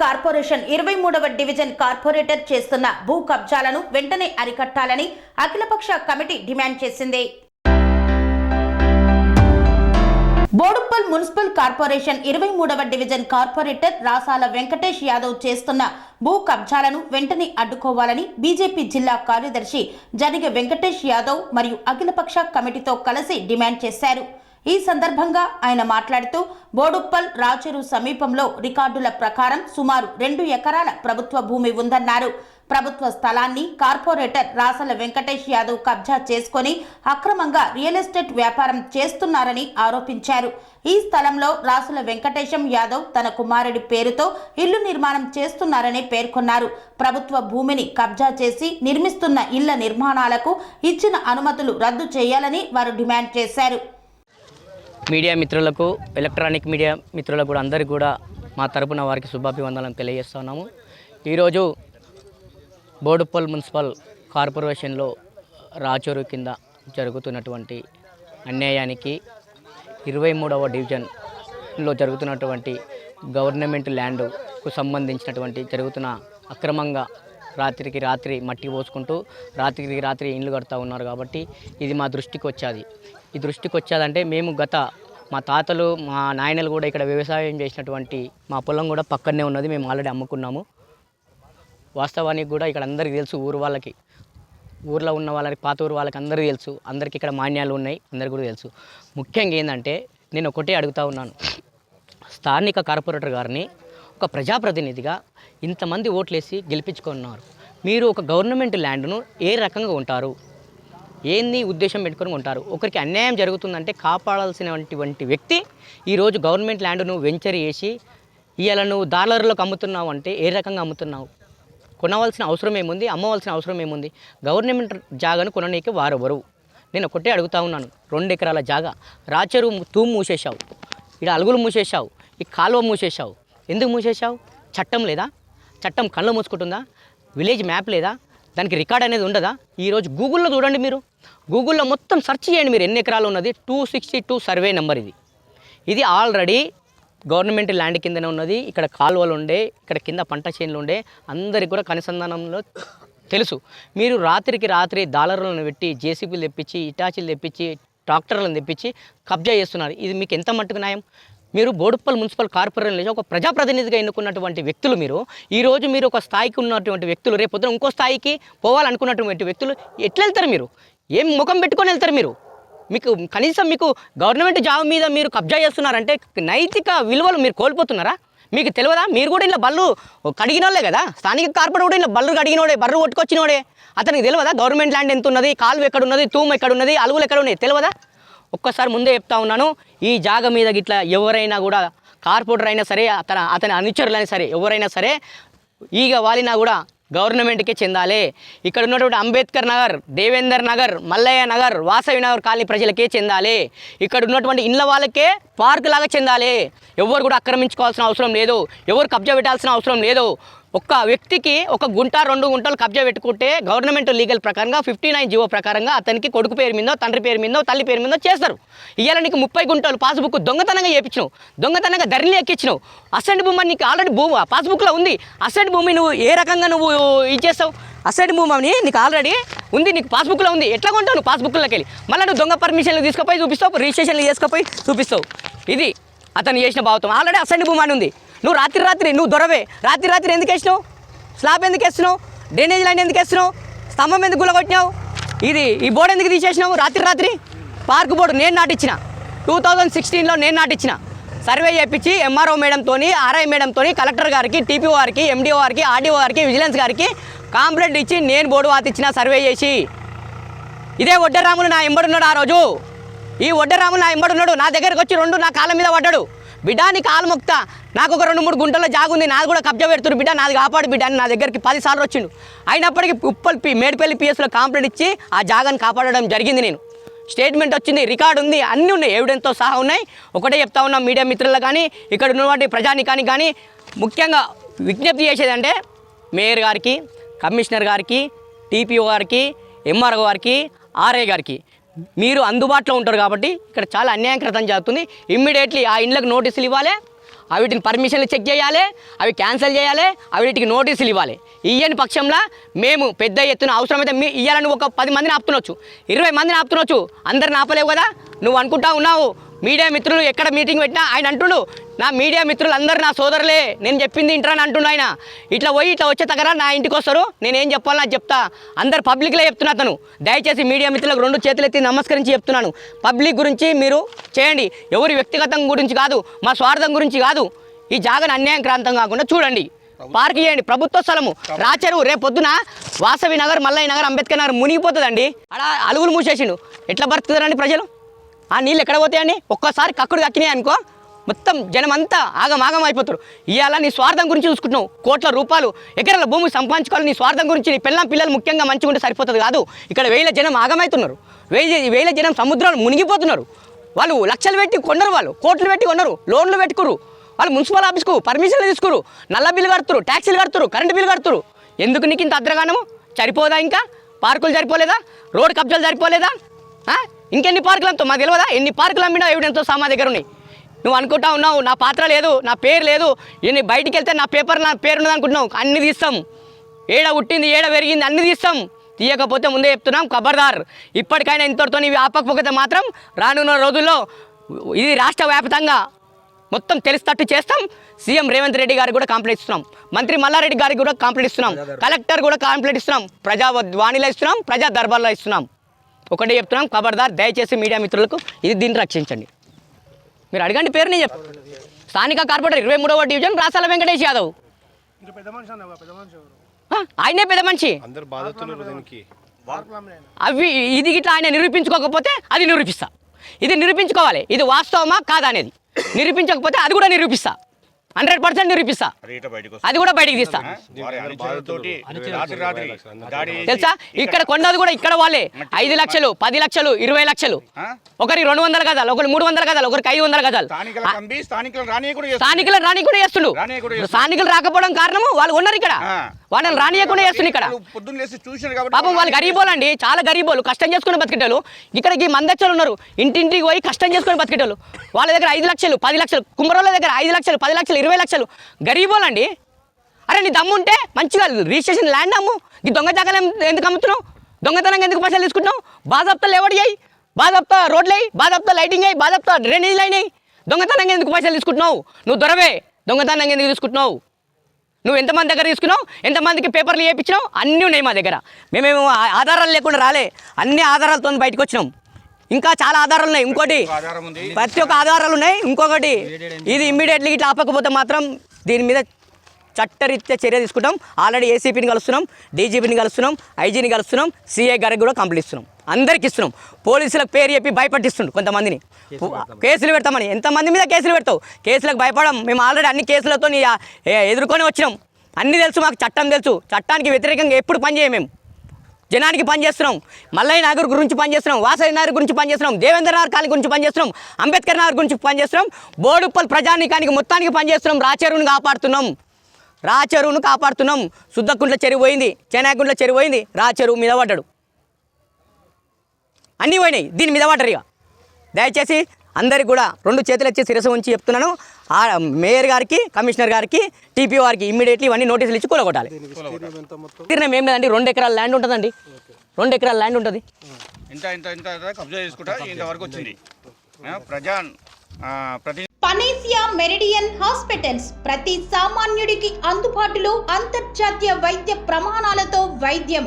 Corporation ఇరవై మూడవ division corporator చేస్తున్న భూ కబ్జాలను వెంటనే అరికట్టాలని అఖిలపక్ష కమిటీ డిమాండ్ చేసింది. బోడుప్పల్ మున్సిపల్ కార్పొరేషన్ ఇరవై మూడవ డివిజన్ కార్పొరేటర్ రాసాల వెంకటేష్ యాదవ్ చేస్తున్న భూ కబ్జాలను వెంటనే అడ్డుకోవాలని బీజేపీ జిల్లా కార్యదర్శి జనిగ వెంకటేష్ యాదవ్ మరియు అఖిలపక్ష కమిటీతో కలిసి డిమాండ్ చేశారు. ఈ సందర్భంగా ఆయన మాట్లాడుతూ బోడుప్పల్ రాచెరు సమీపంలో రికార్డుల ప్రకారం సుమారు రెండు ఎకరాల ప్రభుత్వ భూమి ఉందన్నారు. ప్రభుత్వ స్థలాన్ని కార్పొరేటర్ రాసల వెంకటేష్ యాదవ్ కబ్జా చేసుకొని అక్రమంగా రియల్ ఎస్టేట్ వ్యాపారం చేస్తున్నారని ఆరోపించారు. ఈ స్థలంలో రాసుల వెంకటేశం యాదవ్ తన కుమారుడి పేరుతో ఇల్లు నిర్మాణం చేస్తున్నారని పేర్కొన్నారు. ప్రభుత్వ భూమిని కబ్జా చేసి నిర్మిస్తున్న ఇళ్ళ నిర్మాణాలకు ఇచ్చిన అనుమతులు రద్దు చేయాలని వారు డిమాండ్ చేశారు. మీడియా మిత్రులకు ఎలక్ట్రానిక్ మీడియా మిత్రులకు కూడా అందరికీ కూడా మా తరపున వారికి శుభాభివందనాలు తెలియజేస్తున్నాము. ఈరోజు బోడుపల్ మున్సిపల్ కార్పొరేషన్లో రాచూరు కింద జరుగుతున్నటువంటి అన్యాయానికి ఇరవై మూడవ డివిజన్లో జరుగుతున్నటువంటి గవర్నమెంట్ ల్యాండ్కు సంబంధించినటువంటి జరుగుతున్న అక్రమంగా రాత్రికి రాత్రి మట్టి పోసుకుంటూ రాత్రికి రాత్రి ఇండ్లు కడుతూ ఉన్నారు కాబట్టి ఇది మా దృష్టికి వచ్చేది. ఈ దృష్టికి వచ్చేదంటే మేము గత మా తాతలు మా నాయనలు కూడా ఇక్కడ వ్యవసాయం చేసినటువంటి మా పొలం కూడా పక్కనే ఉన్నది మేము ఆల్రెడీ అమ్ముకున్నాము. వాస్తవానికి కూడా ఇక్కడ అందరికీ తెలుసు ఊరు వాళ్ళకి. ఊర్లో ఉన్న వాళ్ళకి పాత ఊరు వాళ్ళకి అందరికీ తెలుసు. అందరికీ ఇక్కడ మాన్యాలు ఉన్నాయి అందరికీ కూడా తెలుసు. ముఖ్యంగా ఏంటంటే నేను ఒకటే అడుగుతా ఉన్నాను. స్థానిక కార్పొరేటర్ గారిని ఒక ప్రజాప్రతినిధిగా ఇంతమంది ఓట్లేసి గెలిపించుకున్నారు. మీరు ఒక గవర్నమెంట్ ల్యాండ్ను ఏ రకంగా ఉంటారు ఏంది ఉద్దేశం పెట్టుకొని ఉంటారు ఒకరికి అన్యాయం జరుగుతుందంటే కాపాడాల్సినటువంటి వ్యక్తి ఈరోజు గవర్నమెంట్ ల్యాండ్ను వెంచర్ చేసి ఇవాళ నువ్వు డాలర్లకు అమ్ముతున్నావు అంటే ఏ రకంగా అమ్ముతున్నావు? కొనవలసిన అవసరం ఏముంది? అమ్మవలసిన అవసరం ఏముంది? గవర్నమెంట్ జాగాను కొననీకి వారెవరు? నేను ఒకటే అడుగుతా ఉన్నాను. రెండు ఎకరాల జాగా. రాచరు తూము మూసేశావు. ఇక్కడ అలుగులు మూసేశావు. ఈ కాలువ మూసేశావు. ఎందుకు మూసేశావు? చట్టం లేదా? చట్టం కళ్ళు మూసుకుంటుందా? విలేజ్ మ్యాప్ లేదా? దానికి రికార్డ్ అనేది ఉండదా? ఈరోజు గూగుల్లో చూడండి మీరు. గూగుల్లో మొత్తం సెర్చ్ చేయండి మీరు ఎన్ని ఎకరాలు ఉన్నది. Two sixty two survey number ఇది. ఇది ఆల్రెడీ గవర్నమెంట్ ల్యాండ్ కిందనే ఉన్నది. ఇక్కడ కాలువలు ఉండే ఇక్కడ కింద పంట చేనులు ఉండే. అందరికి కూడా కనుసంధానంలో తెలుసు. మీరు రాత్రికి రాత్రి డాలర్లను పెట్టి జేసీబీలు తెప్పించి ఇటాచీలు తెప్పించి ట్రాక్టర్లను తెప్పించి కబ్జా చేస్తున్నారు. ఇది మీకు ఎంత మట్టుకు న్యాయం? మీరు బోడుప్పల్ మున్సిపల్ కార్పొరేషన్ ఒక ప్రజాప్రతినిధిగా ఎన్నుకున్నటువంటి వ్యక్తులు మీరు ఈరోజు మీరు ఒక స్థాయికి ఉన్నటువంటి వ్యక్తులు రేపు పొద్దున ఇంకో స్థాయికి పోవాలనుకున్నటువంటి వ్యక్తులు ఎట్లా వెళ్తారు మీరు? ఏం ముఖం పెట్టుకొని వెళ్తారు మీరు? మీకు కనీసం మీకు గవర్నమెంట్ జాబ్ మీద మీరు కబ్జా చేస్తున్నారంటే నైతిక విలువలు మీరు కోల్పోతున్నారా? మీకు తెలియదా? మీరు కూడా ఇలా బళ్ళు కడిగినోళ్ళే కదా? స్థానిక కార్పొరేట్ కూడా ఇలా బళ్ళు కడిగినోడే బర్రు కొట్టుకొచ్చినోడే. అతనికి తెలియదా? గవర్నమెంట్ ల్యాండ్ ఎంత ఉన్నది కాలువ ఎక్కడ ఉన్నది తూము ఎక్కడ ఉన్నది అలుగులు ఎక్కడ ఉన్నాయి? తెలియదా? ఒక్కసారి ముందే చెప్తా ఉన్నాను ఈ జాగ మీద గిట్లా ఎవరైనా కూడా కార్పొరేటర్ అయినా సరే అతని అతని అనుచరులైనా సరే ఎవరైనా సరే ఈగ వాలినా కూడా గవర్నమెంట్కే చెందాలి. ఇక్కడ ఉన్నటువంటి అంబేద్కర్ నగర్ దేవేందర్ నగర్ మల్లయ్య నగర్ వాసవి నగర్ కాలనీ ప్రజలకే చెందాలి. ఇక్కడ ఉన్నటువంటి ఇండ్ల వాళ్ళకే పార్క్ లాగా చెందాలి. ఎవరు కూడా ఆక్రమించుకోవాల్సిన అవసరం లేదు. ఎవరు కబ్జా పెట్టాల్సిన అవసరం లేదు. ఒక్క వ్యక్తికి ఒక గుంట రెండు గుంటలు కబ్జా పెట్టుకుంటే గవర్నమెంట్ లీగల్ ప్రకారంగా ఫిఫ్టీ నైన్ జీవో ప్రకారంగా అతనికి కొడుకు పేరు మీదో తండ్రి పేరు మీదో తల్లి పేరు మీదో చేస్తారు. ఇవాళ నీకు ముప్పై గుంటలు పాస్బుక్ దొంగతనంగా చేయించినావు దొంగతనంగా ధరలు ఎక్కించినావు. అసెంట్ భూమి నీకు ఆల్రెడీ భూమి పాస్బుక్లో ఉంది. అసెంట్ భూమి నువ్వు ఏ రకంగా నువ్వు ఇచ్చేస్తావు అసెంట్ భూమి అని నీకు ఆల్రెడీ ఉంది నీకు పాస్బుక్లో ఉంది. ఎట్లా కొంటావు నువ్వు పాస్బుక్లోకి వెళ్ళి? మళ్ళీ నువ్వు దొంగ పర్మిషన్లు తీసుకుపోయి చూపిస్తావు రిజిస్ట్రేషన్లు చేసుకుపోయి చూపిస్తావు. ఇది అతను చేసిన భావతం. ఆల్రెడీ అసెంట్ భూమి అని ఉంది. నువ్వు రాత్రి రాత్రి నువ్వు దొరవే. రాత్రి రాత్రి ఎందుకు వేసినావు? స్లాబ్ ఎందుకు వేస్తున్నావు? డ్రైనేజ్ లైన్ ఎందుకు వేస్తున్నావు? స్తంభం ఎందుకు గుల్లగొట్టినావు? ఇది ఈ బోర్డు ఎందుకు తీసేసినావు? రాత్రి రాత్రి? పార్క్ బోర్డు నేను నాటిచ్చిన. టూ థౌజండ్ సిక్స్టీన్లో నేను నాటిచ్చిన. సర్వే చేయించి ఎంఆర్ఓ మేడంతో ఆర్ఐ మేడంతో కలెక్టర్ గారికి టీపీఓ గారికి ఎండిఓ గారికి ఆర్డీఓ గారికి విజిలెన్స్ గారికి కాంప్లైంట్ ఇచ్చి నేను బోర్డు వాతిచ్చిన సర్వే చేసి. ఇదే వడ్డరాములు నా ఎంబడున్నాడు ఆ రోజు. ఈ వడ్డరాములు నా ఎంబడున్నాడు నా దగ్గరకు వచ్చి రెండు నా కాళ్ళ మీద పడ్డాడు. బిడ్డాని నీ కాలు మొక్తా. నాకు ఒక రెండు మూడు గుంటల జాగుంది నాది కూడా కబ్జా పెడుతురు బిడ్డ నాది కాపాడు బిడ్డ అని నా దగ్గరికి పది సార్లు వచ్చిండు. అయినప్పటికీ ఉప్పల్ పి మేడిపల్లి పిఎస్లో కాంప్లైంట్ ఇచ్చి ఆ జాగాను కాపాడడం జరిగింది నేను. స్టేట్మెంట్ వచ్చింది రికార్డు ఉంది అన్నీ ఉన్నాయి ఎవిడెన్స్తో సహా ఉన్నాయి. ఒకటే చెప్తా ఉన్నాం మీడియా మిత్రులు కానీ ఇక్కడ ఉన్నటువంటి ప్రజానికానికి కానీ ముఖ్యంగా విజ్ఞప్తి చేసేదంటే మేయర్ గారికి కమిషనర్ గారికి టీపీఓ గారికి ఎంఆర్ఓ గారికి ఆర్ఐ గారికి. మీరు అందుబాటులో ఉంటారు కాబట్టి ఇక్కడ చాలా అన్యాయకృతం జరుగుతుంది. ఇమ్మీడియట్లీ ఆ ఇండ్లకు నోటీసులు ఇవ్వాలి. అవిటిని పర్మిషన్లు చెక్ చేయాలి అవి క్యాన్సిల్ చేయాలి అవిటికి నోటీసులు ఇవ్వాలి. ఇయ్యని పక్షంలో మేము పెద్ద ఎత్తున అవసరమైతే మీ ఇయ్యాలని ఒక పది మందిని ఆపుతున్నవచ్చు ఇరవై మందిని ఆపుతున్నవచ్చు అందరిని ఆపలేవు కదా? నువ్వు అనుకుంటా ఉన్నావు. మీడియా మిత్రులు ఎక్కడ మీటింగ్ పెట్టినా ఆయన అంటుండు నా మీడియా మిత్రులు అందరు నా సోదరులే నేను చెప్పింది ఇంటారని అంటుండు ఆయన. ఇట్లా పోయి ఇట్లా వచ్చే దగ్గర నా ఇంటికి వస్తారు నేను ఏం చెప్పాలో నాకు చెప్తా. అందరు పబ్లిక్లో చెప్తున్నా అతను. దయచేసి మీడియా మిత్రులకు రెండు చేతులు ఎత్తి నమస్కరించి చెప్తున్నాను. పబ్లిక్ గురించి మీరు చేయండి. ఎవరి వ్యక్తిగతం గురించి కాదు మా స్వార్థం గురించి కాదు. ఈ జాగను అన్యాయం క్రాంతం కాకుండా చూడండి. పార్క్ చేయండి. ప్రభుత్వ స్థలము. రాచెరువు రేపు పొద్దున వాసవి నగర్ మల్లయ్య నగర్ అంబేద్కర్ నగర్ మునిగిపోతుందండి. అలా అలుగులు మూసేసిండు. ఎట్లా బతుకుతారండి ప్రజలు? ఆ నీళ్ళు ఎక్కడ పోతాయండి? ఒక్కసారి కక్కుడు కక్కినాయి అనుకో మొత్తం జనం అంతా ఆగం అయిపోతారు. ఇవాళ నీ స్వార్థం గురించి చూసుకుంటున్నావు. కోట్ల రూపాయలు ఎకరాల భూమి సంపాదించుకోవాలి. నీ స్వార్థం గురించి నీ పిల్లల పిల్లలు ముఖ్యంగా మంచిగా ఉంటే సరిపోతుంది కాదు. ఇక్కడ వేల జనం ఆగమవుతున్నారు వేల వేల జనం సముద్రాలు మునిగిపోతున్నారు. వాళ్ళు లక్షలు పెట్టి కొన్నారు వాళ్ళు. కోట్లు పెట్టి కొన్నారు. లోన్లు పెట్టుకురు వాళ్ళు మున్సిపల్ ఆఫీస్కు పర్మిషన్లు తీసుకురు నల్ల బిల్లు కడుతురు ట్యాక్సీలు కడుతురు కరెంటు బిల్లు కడుతురు ఎందుకు నీకు ఇంత అద్రగానము సరిపోదా ఇంకా? పార్కులు సరిపోలేదా? రోడ్ కబ్జాలు సరిపోలేదా? ఇంకెన్ని పార్కులు అంతా మాకు తెలియదా ఎన్ని పార్కులు అమ్మినా ఎవిడెన్స్తో సామా దగ్గర ఉన్నాయి? నువ్వు అనుకుంటా ఉన్నావు నా పాత్ర లేదు నా పేరు లేదు నేను బయటికి వెళ్తే నా పేపర్ నా పేరు ఉన్నది అనుకుంటున్నావు అన్ని తీస్తాం. ఏడ పుట్టింది ఏడ పెరిగింది అన్ని తీస్తాం. తీయకపోతే ముందే చెప్తున్నాం ఖబర్దార్. ఇప్పటికైనా ఇంతటితో ఇవి ఆపకపోతే మాత్రం రానున్న రోజుల్లో ఇది రాష్ట్ర వ్యాప్తంగా మొత్తం తెలిసినట్టు చేస్తాం. సీఎం రేవంత్ రెడ్డి గారికి కూడా కాంప్లైంట్ ఇస్తున్నాం. మంత్రి మల్లారెడ్డి గారికి కూడా కాంప్లైంట్ ఇస్తున్నాం. కలెక్టర్ కూడా కాంప్లైంట్ ఇస్తున్నాం. ప్రజా వాణిలో ఇస్తున్నాం ప్రజా దర్బార్లో ఇస్తున్నాం. ఒకటే చెప్తున్నాం ఖబర్దార్. దయచేసి మీడియా మిత్రులకు ఇది దీన్ని రక్షించండి. మీరు అడగండి పేరు నేను చెప్తాను స్థానిక కార్పొరేటర్ ఇరవై మూడవ డివిజన్ రాసాల వెంకటేష్ యాదవ్. ఆయనే పెద్ద మనిషి. అందరు బాధితున్నారు దీనికి. అవి ఇది ఇట్లా ఆయన నిరూపించుకోకపోతే అది నిరూపిస్తా. ఇది నిరూపించుకోవాలి. ఇది వాస్తవమా కాదా అనేది. నిరూపించకపోతే అది కూడా నిరూపిస్తా. Hundred percent నిరూపిస్తా. అది కూడా బయటికి తీస్తా. తెలుసా? ఇక్కడ కొన్నది కూడా ఇక్కడ వాళ్ళే. ఐదు లక్షలు పది లక్షలు ఇరవై లక్షలు. ఆ? ఒకరికి రెండు వందల గదాలు ఒకరికి మూడు వందల గదాలు ఒకరికి ఐదు వందల గదాలు స్థానికుల రాని కూడా చేస్తారు. స్థానికులు రాకపోవడం కారణము వాళ్ళు ఉన్నారు ఇక్కడ. వాళ్ళని రానియకుండా చేస్తుండు ఇక్కడ. పాపం వాళ్ళు గరీబోలు అండి చాలా గరీబోలు కష్టం చేసుకుని బతికేటోళ్ళు. ఇక్కడికి మందచ్చలు ఉన్నారు. ఇంటింటికి పోయి కష్టం చేసుకుని బతికేటోళ్ళు. వాళ్ళ దగ్గర ఐదు లక్షలు పది లక్షలు కుమ్మరోళ్ళ దగ్గర ఐదు లక్షలు పది లక్షలు ఇరవై లక్షలు. గరీబోలండి అరే నీ దమ్ము ఉంటే మంచిగా రిజిస్ట్రేషన్ ల్యాండ్ అమ్ము. ఈ దొంగ జాగాలు ఎందుకు అమ్ముతున్నావు? దొంగతనంగా ఎందుకు పైసలు తీసుకుంటున్నావు బాధాప్తాలు ఎవడి అయ్యి బాధాప్తా రోడ్లు అయ్యి బాధాప్తా లైటింగ్ అయ్యి బాధాప్తా డ్రైనేజ్ లైన్ అయ్యి దొంగతనంగా ఎందుకు పైసలు తీసుకుంటున్నావు నువ్వు దొరవే. దొంగతనంగా ఎందుకు తీసుకుంటున్నావు? నువ్వు ఎంతమంది దగ్గర తీసుకున్నావు? ఎంతమందికి పేపర్లు చేయించినావు అన్నీ ఉన్నాయి మా దగ్గర. మేమేమో ఆధారాలు లేకుండా రాలే. అన్ని ఆధారాలతో బయటకు వచ్చినాం. ఇంకా చాలా ఆధారాలు ఉన్నాయి. ఇంకోటి ప్రతి ఒక్క ఆధారాలు ఉన్నాయి. ఇంకొకటి ఇది ఇమ్మీడియట్లీ ఇట్లా ఆపకపోతే మాత్రం దీని మీద చట్టరీత్యా చర్య తీసుకుంటాం. ఆల్రెడీ ఏసీపీని కలుస్తున్నాం డీజీపీని కలుస్తున్నాం ఐజీని కలుస్తున్నాం సిఐ గారికి కూడా కంప్లీట్ ఇస్తున్నాం. అందరికి ఇస్తున్నాం. పోలీసులకు పేరు చెప్పి భయపట్టిస్తుండు కొంతమందిని. కేసులు పెడతామని. ఎంతమంది మీద కేసులు పెడతావు? కేసులకు భయపడం. మేము ఆల్రెడీ అన్ని కేసులతో ఎదుర్కొని వచ్చినాం. అన్నీ తెలుసు మాకు చట్టం తెలుసు. చట్టానికి వ్యతిరేకంగా ఎప్పుడు పనిచేయం మేము. జనానికి పనిచేస్తున్నాం మల్లయ్య నగర్ గురించి పనిచేస్తున్నాం వాసవి నగర్ గురించి పనిచేస్తున్నాం దేవేంద్ర నగర్ కాలనీ గురించి పనిచేస్తున్నాం అంబేద్కర్ నగర్ గురించి పనిచేస్తున్నాం బోడుప్పల్ ప్రజానీకానికి మొత్తానికి పనిచేస్తున్నాం రాచెరువును కాపాడుతున్నాం. రాచెరువును కాపాడుతున్నాం. శుద్ధకుంట్ల చెరువు పోయింది చెనాకుంట్ల చెరువు పోయింది రాచెరువు మీద పడ్డాడు. అన్నీ పోయినాయి దీని మీద పడ్డరు ఇక. దయచేసి అందరికి కూడా రెండు చేతులు ఇచ్చి శిరస ఉంచి చెప్తున్నాను. ఆ మేయర్ గారికి కమిషనర్ గారికి టీపీ వారికి ఇమ్మీడియట్లీ ఇవన్నీ నోటీసులు ఇచ్చి కూలగొట్టాలి. ఎంత మొత్తం? తీర్ణం ఏం లేదండి రెండు ఎకరాల ల్యాండ్ ఉంటుందండి. రెండు ఎకరాల ల్యాండ్ ఉంటుంది. ఇంత ఇంత ఇంత ఇంత కబ్జా చేసుకుంటా ఇంతవరకు వచ్చింది. ఆ, ప్రజా ఆ, ప్రతి పనేసియా మెరిడియన్ హాస్పిటల్స్ ప్రతి సామాన్యుడికి అందుబాటులో అంతర్జాతీయ వైద్య ప్రమాణాలతో వైద్యం.